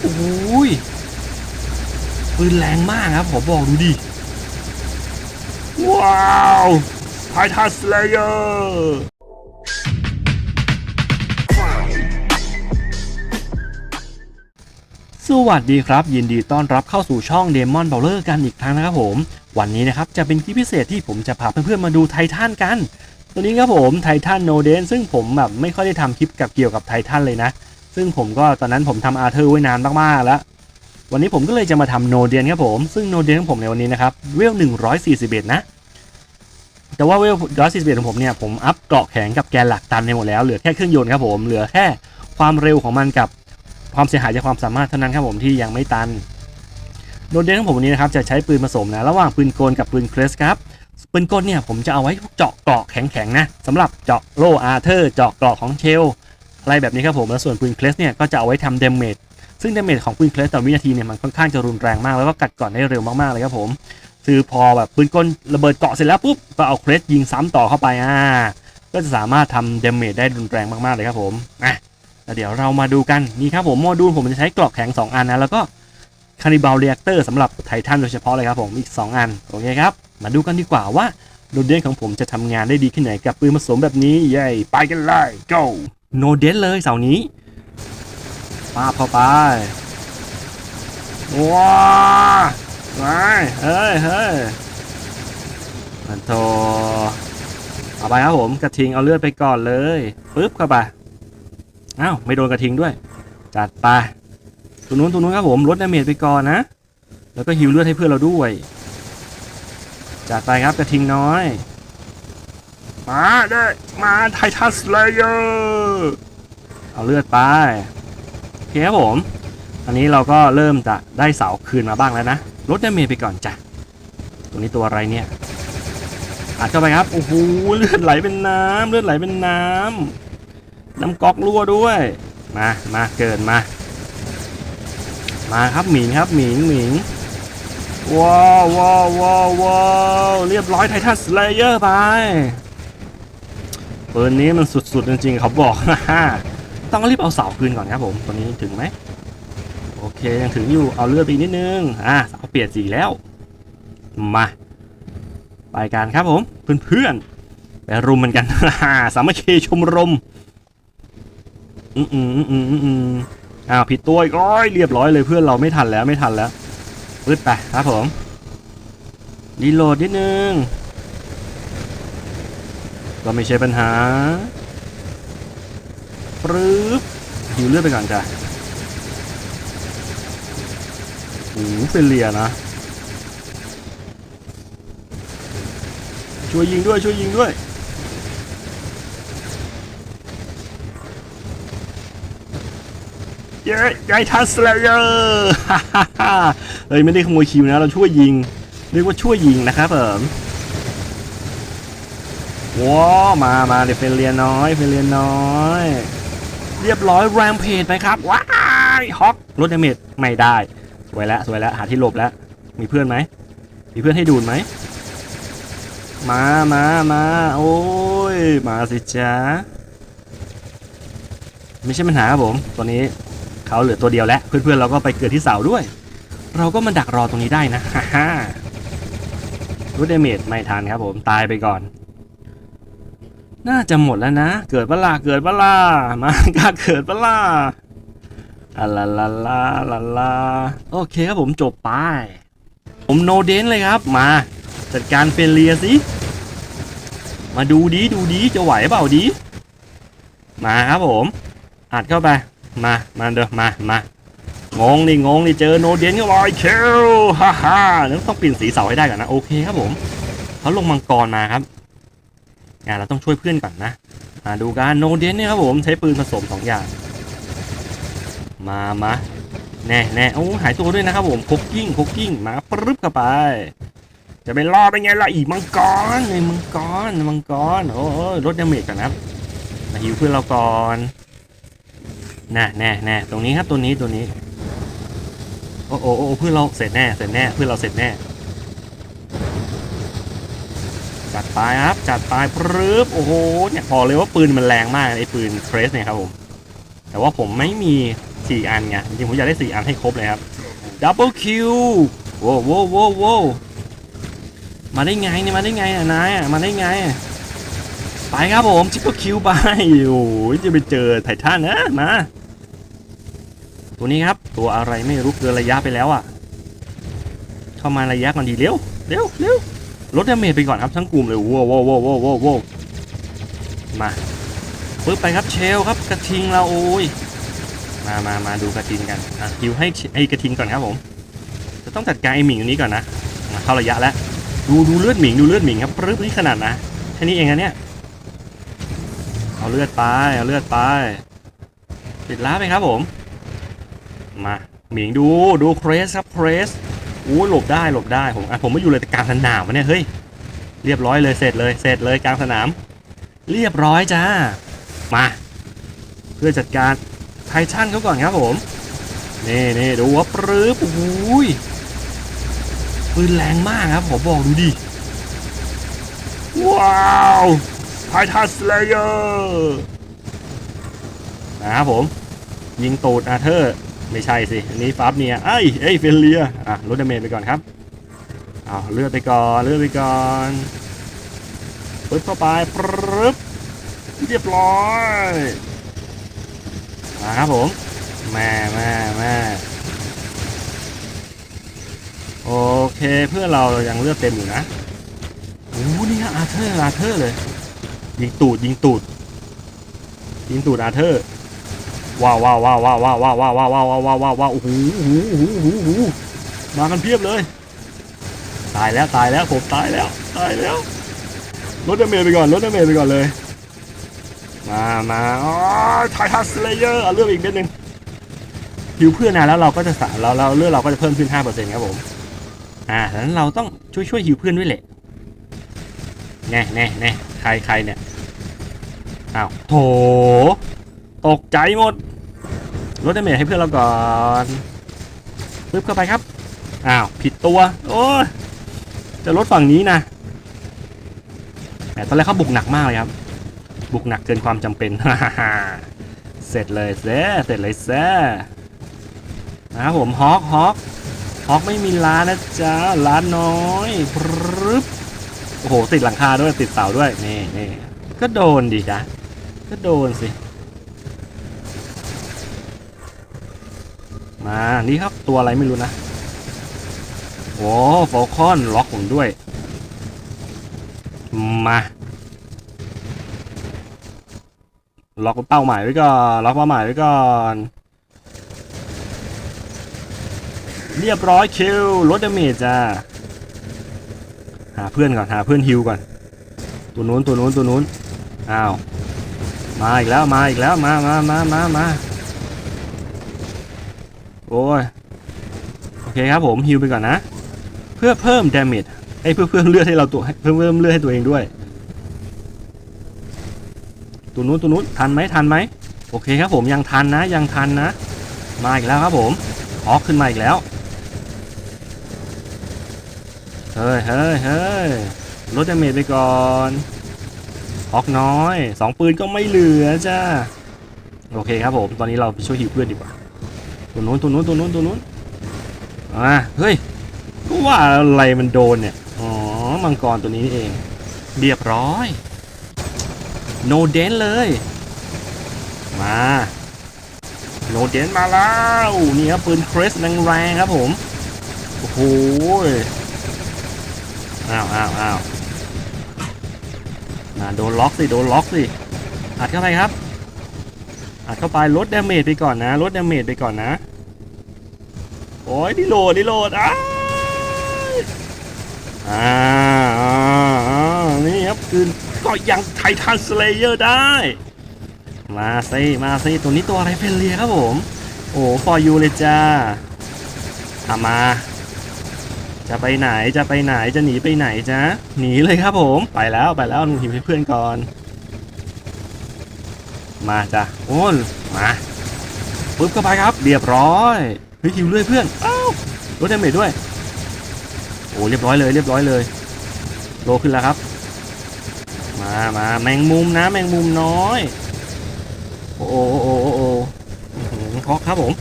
โอ้โหยปืนแรงมากครับผมบอกดูดิ ว้าวไททันสเลเยอร์สวัสดีครับ ยินดีต้อนรับเข้าสู่ช่อง Demon b o w l e r กันอีกครั้งนะครับผม วันนี้นะครับจะเป็นคลิปพิเศษที่ผมจะพาเพื่อนๆมาดูไททันกัน ตัวนี้ครับผมไททันโนเดนซึ่งผมแบบไม่ค่อยได้ทำคลิปกับเกี่ยวกับไททันเลยนะ ซึ่งผมก็ตอนนั้นผมทำอาร์เธอร์ไว้นานมากๆแล้ว วันนี้ผมก็เลยจะมาทำโนเดียนครับผม ซึ่งโนเดียนของผมในวันนี้นะครับเวล141 นะ แต่ว่าเวล141ของผมเนี่ยผมอัพเกราะแข็งกับแกนหลักตันในหมดแล้วเหลือแค่เครื่องยนต์ครับผมเหลือแค่ความเร็วของมันกับความเสียหายจากความสามารถเท่านั้นครับผมที่ยังไม่ตันโนเดนของผมวันนี้นะครับจะใช้ปืนผสมนะระหว่างปืนกลกับปืนเครสครับปืนกลเนี่ยผมจะเอาไว้เจาะเกราะแข็งๆนะสำหรับเจาะโลอาร์เธอร์เจาะเกราะของเชล อะไรแบบนี้ครับผมแล้วส่วนปืนเคลสเนี่ยก็จะเอาไว้ทำเดเมจซึ่งเดเมจของปืนเคลสต่อวินาทีเนี่ยมันค่อนข้างจะรุนแรงมากแล้วก็กัดก่อนได้เร็วมากๆเลยครับผมคือพอแบบปืนกลระเบิดเกาะเสร็จแล้วปุ๊บก็เอาเคลสยิงซ้ำต่อเข้าไปอ่าก็จะสามารถทำเดเมจได้รุนแรงมากๆเลยครับผมอะแล้วเดี๋ยวเรามาดูกันนี่ครับผมโมดูลผมจะใช้กรอกแข็ง 2 อันนะแล้วก็คานิบาลเรียกเตอร์สำหรับไททันโดยเฉพาะเลยครับผมอีก 2 อันโอเคครับ มาดูกันดีกว่าว่าโนเด่นของผมจะทำงานได้ดีแค่ไหนกับปืนผสมแบบนี้เย้ไปกันเลย go โนเดนเลยเสานี้ป้าบเข้าไปว้าไปเฮ้ยเฮ้ยมันโทเอาไปครับผมกระทิงเอาเลือดไปก่อนเลยปึ๊บเข้าไปอ้าวไม่โดนกระทิงด้วย จัดไปตัวนู้นตัวนู้นครับผมลดดาเมจไปก่อนนะ แล้วก็ฮิวเลือดให้เพื่อนเราด้วย จัดไปครับกระทิงน้อย มาได้มาไททัสเลเยอร์เอาเลือดไปโอเคครับผมอันนี้เราก็เริ่มจะได้เสาคืนมาบ้างแล้วนะลดดาเมจไปก่อนจ้ะตัวนี้ตัวอะไรเนี่ยอัดเข้าไปครับโอ้โหเลือดไหลเป็นน้ำเลือดไหลเป็นน้ำน้ำก๊อกรั่วด้วยมามาเกินมา มาครับหมิงครับหมิงหมิงว้าวว้าวว้าวว้าวเรียบร้อยไททันสเลเยอร์ไป ปืนนี้มันสุดๆจริงๆเขาบอกต้องรีบเอาเสาคืนก่อนครับผมตัวนี้ถึงไหมโอเคยังถึงอยู่เอาเลือดไปอีกนิดนึงอ่าเสาเปลี่ยนสีแล้วมาไปกันครับผมเพื่อนๆไปรุมมันกันสามัคคีชมรมอืมอืมอืมอืมอืมอ้าวผิดตัวอีกร้อยเรียบร้อยเลยเพื่อนเราไม่ทันแล้วไม่ทันแล้วปืดไปครับผมรีโหลดนิดนึง ก็ไม่ใช่ปัญหาปรึ๊บหิวเลือดไปก่อนจ้ะโอ้เป็นเลียนะ ช่วยยิงด้วย ช่วยยิงด้วยเย้ไกทัสเลเยอร์เฮ้ย ไม่ได้ขโมยคิวนะ เราช่วยยิง เรียกว่าช่วยยิงนะครับผม ว้าวมามาเดี๋ยวเฟรนเลียน้อยเฟรนเลียน้อย เรียบร้อยแรมเพจไหมครับ ว้ายฮอกลดดาเมจไม่ได้ สวยแล้วสวยแล้วหาที่หลบแล้ว มีเพื่อนไหม มีเพื่อนให้ดูดไหม มามามาโอ้ย มาสิจ้าไม่ใช่ปัญหาครับผม ตัวนี้เขาเหลือตัวเดียวแล้ว เพื่อนๆเราก็ไปเกิดที่เสาด้วย เราก็มาดักรอตรงนี้ได้นะ ฮ่าฮ่ารูดเดเมจไม่ทันครับผม ตายไปก่อน น่าจะหมดแล้วนะ เกิดเปะล่าเกิดเปะล่ามากล้าเกิดเปลาอะลาลาลาลาลาโอเคครับผมจบไป ผมโนเดนเลยครับมาจัดการเฟลเลียสิมาดูดีดูดีจะไหวเปล่าดี มาครับผมอัดเข้าไป มามาเด้อมามางงดิงงดิเจอโนเดนก็ลอยเชลฮ่าฮ่าต้องเปลี่ยนสีเสาให้ได้ก่อนนะโอเคครับผมเขาลงมังกรมาครับ งานเราต้องช่วยเพื่อนก่อนนะมาดูกันโนเดนเนี่ยครับผมใช้ปืนผสมสองอย่าง มามาแน่แน่โอ้หายตัวด้วยนะครับผมคุกกิ้งคุกกิ้งมาปรึบเข้าไป จะไปรอไปไงล่ะอีมังกรในมังกรมังกรโอ้ยลดดาเมจก่อนนะครับมาฮิวเพื่อนเราก่อนน่ะแน่แน่ตรงนี้ครับตัวนี้ตัวนี้ โอ้โอ้โอ้เพื่อนเราเสร็จแน่เสร็จแน่เพื่อนเราเสร็จแน่ จัดไปครับ จัดไปปรึ๊บโอ้โหเนี่ยบอกเลยว่าปืนมันแรงมากไอ้ปืนเครสเนี่ยครับผมแต่ว่าผมไม่มีสี่อันไงจริงผมอยากได้สี่อันให้ครบเลยครับดับเบิลคิวโว้วโว้วโว้โว้มาได้ไงเนี่ยมาได้ไงอะนายอะมาได้ไงไปครับผมชิปเปอร์คิวไปโอ้ยจะไปเจอไททันนะมาตัวนี้ครับตัวอะไรไม่รู้เกินระยะไปแล้วอะ เข้ามาระยะก่อนดีเร็วเร็วเร็ว ลดดาเมจไปก่อนครับทั้งกลุ่มเลยว้าวว้าวว้าวว้าววมาปึ๊บไปครับเชลครับกระทิงเราโอ้ยมามามาดูกระทิงกันอะฮิวให้ไอ้กระทิงก่อนครับผม จะต้องจัดการไอ้หมิงตัวนี้ก่อนนะมาเข้าระยะแล้วดูดูเลือดหมิงดูเลือดหมิงครับปึ๊บนี่ขนาดนะแค่นี้เองนะเนี่ยเอาเลือดไปเอาเลือดไปติดล้าไปครับผมมาหมิงดูดูเครสครับเครส อ้ยหลบได้หลบได้ผมอะผมไม่อยู่เลยแต่กลางสนามวะเนี่ยเฮ้ยเรียบร้อยเลยเสร็จเลยเสร็จเลยกลางสนาม เรียบร้อยจ้ามา เพื่อจัดการไททันเขาก่อนครับผมนี่นี่ดูว่าปรื้บโอ้ยปืนแรงมากครับผมบอกดูดิว้าวไททันสเลเยอร์นะครับผม ยิงตูดอาเธอร์ ไม่ใช่สิ อันนี้ฟาบเนียไอ้ไอ้ยเฟลเลียอะลดดาเมจไปก่อนครับเอาเลือดไปก่อนเลือดไปก่อนปึ๊บเข้าไปปึ๊บเรียบร้อยมาครับผมแม่แม่แม่โอเคเพื่อเรายังเลือดเต็มอยู่นะโอ้โหนี่ฮะอาเธอร์อาเธอร์เลยยิงตูดยิงตูดยิงตูดอาเธอร์ ว้าวว้าวว้าวว้าวว้าวว้าวว้าวว้าวว้าวว้าวว้าวว้าวโอ้โหโอ้โหโอ้โหโอ้โหมากันเพียบเลย ตายแล้วตายแล้วผมตายแล้วตายแล้วลดดาเมจไปก่อนลดดาเมจไปก่อนเลย มามาอ๋อไททัสเลเยอร์เลือดอีกเม็ดหนึ่งฮิวเพื่อนนะแล้วเราก็จะสะเราเราเลือดเราก็จะเพิ่มขึ้น5%ครับผมอ่าดังนั้นเราต้องช่วยช่วยฮิวเพื่อนด้วยแหละแน่แน่แน่ใครใครเนี่ยอ้าวโถตกใจหมด ลดดาเมจให้เพื่อนเราก่อนปึ๊บเข้าไปครับ อ้าว ผิดตัว โอ้จะลดฝั่งนี้นะแต่ตอนแรกเขาบุกหนักมากเลยครับ บุกหนักเกินความจำเป็น เสร็จเลยแซ่เสร็จเลยแซ่นะครับผมฮอกฮอกฮอกไม่มีล้านนะจ๊ะล้านน้อยปรึ๊บโอ้โห ติดหลังคาด้วยติดเสาด้วย นี่นี่ก็โดนดิจ๊ะก็โดนสิ มานี่ครับตัวอะไรไม่รู้นะโอ้ฟอลคอนล็อกผมด้วย มาล็อกเป้าหมายไว้ก่อนล็อกเป้าหมายไว้ก่อนเรียบร้อยคิวลดดาเมจจ้าหาเพื่อนก่อนหาเพื่อนฮิวก่อน ตัวนู้นตัวนู้นตัวนู้นอ้าวมาอีกแล้วมาอีกแล้วมามามามามา โอ้ย โอเคครับผมฮิวไปก่อนนะ เพื่อเพิ่มดาเมจไอ้เพื่อเพิ่มเลือดให้เราตัวเพิ่มเพิ่มเลือดให้ตัวเองด้วย ตัวนู้นตัวนู้นทันไหมทันไหมโอเคครับผมยังทันนะยังทันนะ มาอีกแล้วครับผมออกขึ้นมาอีกแล้วเฮ้ยเฮ้ยเฮ้ยลดดาเมจไปก่อนออกน้อยสองปืนก็ไม่เหลือจ้าโอเคครับผม ตอนนี้เราไปช่วยฮิวเพื่อนดีกว่า ตัวนู้นตัวนู้นตัวนู้นตัวนู้นอ่าเฮ้ยก็ว่าอะไรมันโดนเนี่ยอ๋อมังกรตัวนี้นี่เอง เรียบร้อยโนเดนเลยมาโนเดนมาแล้วนี่ครับปืนเครสแรงๆครับผมโอ้โหอ้าวอ้าวอ้าวมาโดนล็อกสิโดนล็อกสิอัดเข้าไปครับ อัดเข้าไปลดดาเมจไปก่อนนะลดดาเมจไปก่อนนะ โอ้ยดิโหลดดิโหลดอ้าอ่าอ่านี่ครับคือก็ยังไททันสเลเยอร์ได้ มาซิมาซิตัวนี้ตัวอะไรเป็นเลียครับผม โอ้ฟอร์ยูเลยจ้าอามา จะไปไหนจะไปไหนจะหนีไปไหนจ๊ะหนีเลยครับผมไปแล้วไปแล้วหนูหิวให้เพื่อนก่อน มาจ้ะโอ้นมาปึ๊บเข้าไปครับ เรียบร้อยเฮ้ยฮิวเรื่อยเพื่อนอ้าวลดดาเมจด้วย โอ้เรียบร้อยเลย เรียบร้อยเลยโลขึ้นแล้วครับ มามาแมงมุมนะ แมงมุมน้อย โอ้โอ้โอ้โอ้โอ้อื้อหือเคาะครับผม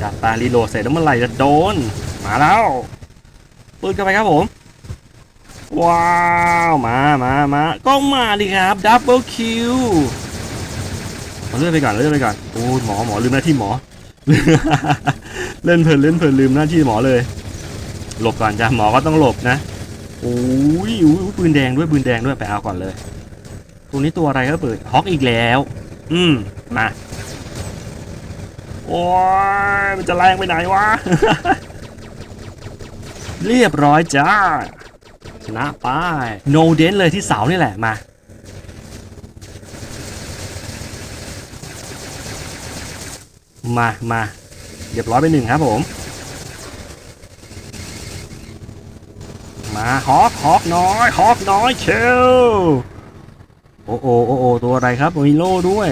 จัดตารีโหลดเสร็จแล้วเมื่อไหร่จะโดน มาแล้วปืนกันไปครับผม ว้าวมามามาก็มาดิครับดับเบิลคิวมาเลื่อนไปก่อนเลื่อนไปก่อนโอ้หมอหมอลืมหน้าที่หมอเล่นเพลินเล่นเพลินลืมหน้าที่หมอเลย หลบก่อนจ้ะหมอก็ต้องหลบนะโอ้ยอุ้ยปืนแดงด้วยปืนแดงด้วยไปเอาก่อนเลยตัวนี้ตัวอะไรก็เปิดฮอกอีกแล้ว อืมมาโอ้ยมันจะแรงไปไหนวะ เรียบร้อยจ้า ชนะไปโนเดนเลยที่เสานี่แหละมามามาเรียบร้อยไปหนึ่งครับผม มาฮอกฮอกน้อยฮอกน้อยเชลโอ้โอโอ้โอตัวอะไรครับโอฮิโร่ด้วย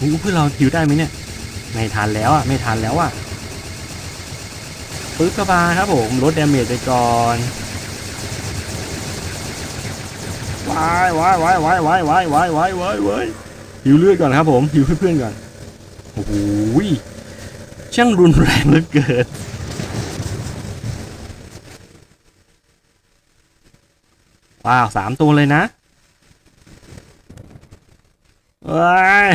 อู้เพื่อเราหิวได้ไหมเนี่ย ไม่ทันแล้วอะ ไม่ทันแล้วอะปึ๊บกระบาครับผมลดดาเมจไปก่อน วายวายวายวายวายวายวายวายวายวายหิวเลือดก่อนครับผมหิวเพื่อนๆก่อนโอ้โหช่างรุนแรงเหลือเกินว้าวสามตัวเลยนะเอ้ย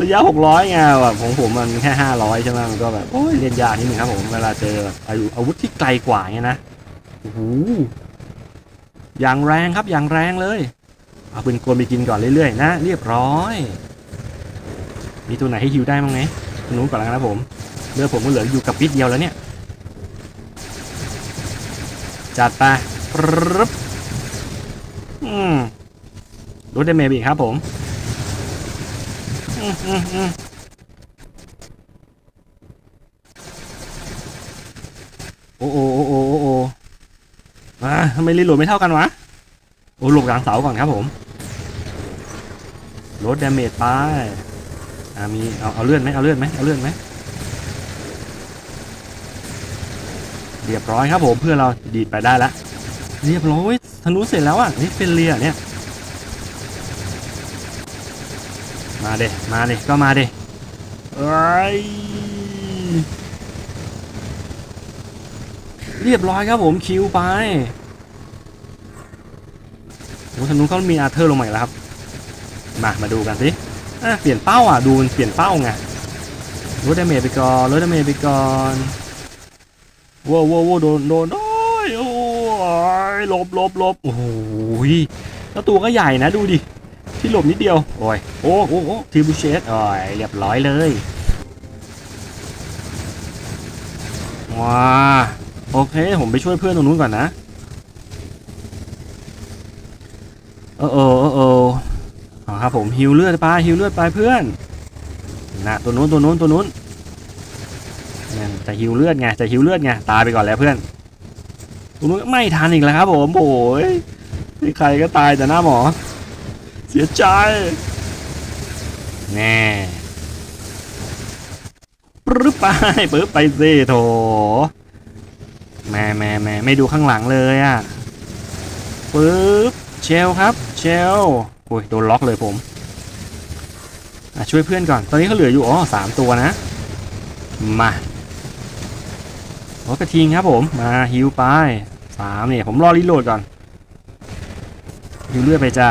ระยะหกร้อยไงแบบของผมมันแค่ห้าร้อยใช่ไหมมันก็แบบโอ้ยเล่นยากนิดนึงครับผมเวลาเจออายุอาวุธที่ไกลกว่าเงี้ยนะโอ้โห อย่างแรงครับอย่างแรงเลย เอาปืนกลไปกินก่อนเรื่อยๆนะ เรียบร้อย มีตัวไหนให้ฮิวได้บ้างไหมตรงนู้นก่อนแล้วนะผมเลือดผมก็เหลืออยู่กับปิดเดียวแล้วเนี่ย จัดไปรึบอืมลดได้เมบีครับผมอืมอืมอืมโอ้โอ้โอ้โทำไมรีโหลดไม่เท่ากันวะ โอ้หลบกลางเสาก่อนครับผมลดดาเมจไปอ่ามีเอาเอาเลื่อนไหมเอาเลื่อนไหมเอาเลื่อนไหมเรียบร้อยครับผมเพื่อนเราดีดไปได้ละเรียบร้อยธนูเสร็จแล้วอะนี่เป็นเรียเนี่ยมาเดมาเดก็มาเดเอ้ยเรียบร้อยครับผมคิวไป โอ้ธนูเขามีอาร์เธอร์ลงมาอีกแล้วครับ มา มาดูกันสิเปลี่ยนเป้าอะ ดูมันเปลี่ยนเป้าไงลดดาเมจไปก่อนลดดาเมจไปก่อนว้าวว้าวววโดนโดนโอ้ยโอ้ยลบลบลบโอ้ยแล้วตัวก็ใหญ่นะดูดิ ที่หลบนิดเดียว โอ้ย โอ้โอ้โอ้ทีบูเชสโอ้ย เรียบร้อยเลยว้าโอเค ผมไปช่วยเพื่อนตรงนู้นก่อนนะ เออเออเออเออเอครับผมฮิวเลือดไปฮิวเลือดไปเพื่อนนะตัวนู้นตัวนู้นตัวนู้นเนี่ยจะฮิวเลือดไงจะฮิวเลือดไงตายไปก่อนแล้วเพื่อนตัวนู้นไม่ทันอีกแล้วครับผมโอ้ยใครก็ตายแต่หน้าหมอ เสียใจแน่ปึ๊บไปปึ๊บไปสิโถแม่แม่แม่ไม่ดูข้างหลังเลยอะปึ๊บ เชลครับเชลโอ้ยโดนล็อกเลยผมช่วยเพื่อนก่อน ตอนนี้เขาเหลืออยู่อ๋อสามตัวนะ มาโอ้กระทิงครับผม มาฮิวไปสามเนี่ยผมรอรีโหลดก่อนฮิวเลือดไปจ้า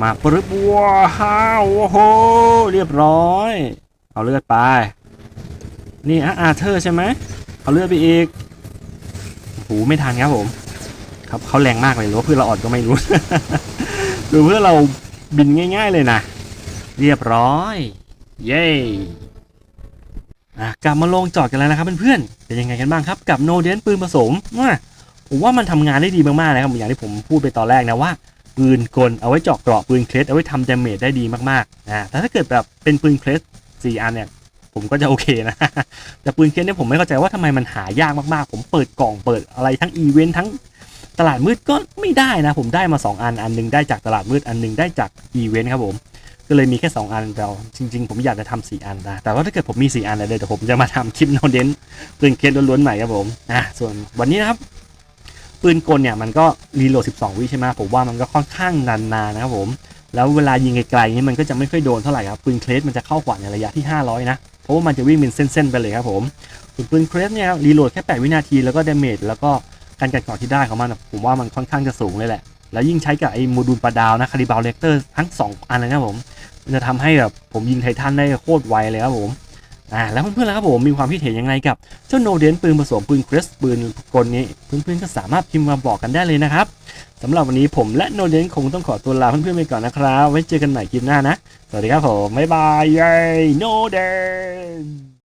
มาปรึบว้าวโอ้โหเรียบร้อย เอาเลือดไป นี่อะอาเธอร์ใช่ไหมเอาเลือดไปอีกโอ้โหไม่ทันครับผม ครับเขาแรงมากเลยหรือว่าเพื่อนเราอ่อนก็ไม่รู้ดูเพื่อเราบินง่าย ๆเลยนะ เรียบร้อย เย้กลับมาลงจอดกันแล้วนะครับเพื่อนๆเป็นยังไงกันบ้างครับกับโนเดนปืนผสมว่าผมว่ามันทำงานได้ดีมากๆนะครับอย่างที่ผมพูดไปตอนแรกนะว่าปืนกลเอาไว้เจาะเกราะปืนเคลสเอาไว้ทำดาเมจได้ดีมากๆอ่าแต่ถ้าเกิดแบบเป็นปืนเคลสสี่อันเนี่ยผมก็จะโอเคนะ แต่ปืนเคลสเนี่ยผมไม่เข้าใจว่าทำไมมันหายากมากๆ ผมเปิดกล่องเปิดอะไรทั้งอีเวนต์ทั้ง ตลาดมืดก็ไม่ได้นะ ผมได้มา 2 อันอันหนึงได้จากตลาดมืดอันหนึงได้จากอีเวนต์ครับผมก็เลยมีแค่ 2 อันแต่จริง ๆ ผมอยากจะทำ4อันนะแต่ว่าถ้าเกิดผมมี 4 อันเลยเดี๋ยวผมจะมาทำคลิปโนเดนปืนเคสล้วนๆใหม่ครับผมอะส่วนวันนี้นะครับปืนกลเนี่ยมันก็รีโหลด 12 วิใช่ไหมผมว่ามันก็ค่อนข้างนานๆนะครับผมแล้วเวลายิงไกลๆนี่มันก็จะไม่ค่อยโดนเท่าไหร่ครับปืนเคลสมันจะเข้ากว่าในระยะที่ 500 นะ เพราะว่ามันจะวิ่งเป็นเส้นๆไปเลยครับผมส่วนปืนเคลสเนี่ยรีโหลดแค่ 8 วินาทีแล้วก็ดาเมจแล้วก็ การกัดเกราะที่ได้ของมันผมว่ามันค่อนข้างจะสูงเลยแหละ แล้วยิ่งใช้กับไอ้โมดูลปลาดาวนะคาริบาลเลกเตอร์ทั้ง 2 อันเลยนะผมมันจะทำให้แบบผมยิงไททันได้โคตรไวเลยครับผมอ่าแล้วเพื่อนๆแล่ะครับผมมีความคิดเห็นยังไงกับเจ้าโนเดนปืนผสมปืนคริสปืนกลนี้เพื่อนๆก็สามารถพิมพ์มาบอกกันได้เลยนะครับสำหรับวันนี้ผมและโนเดนคงต้องขอตัวลาเพื่อนๆไปก่อนนะครับไว้เจอกันใหม่คลิปหน้านะ สวัสดีครับผมบ๊ายบายเย้โนเดน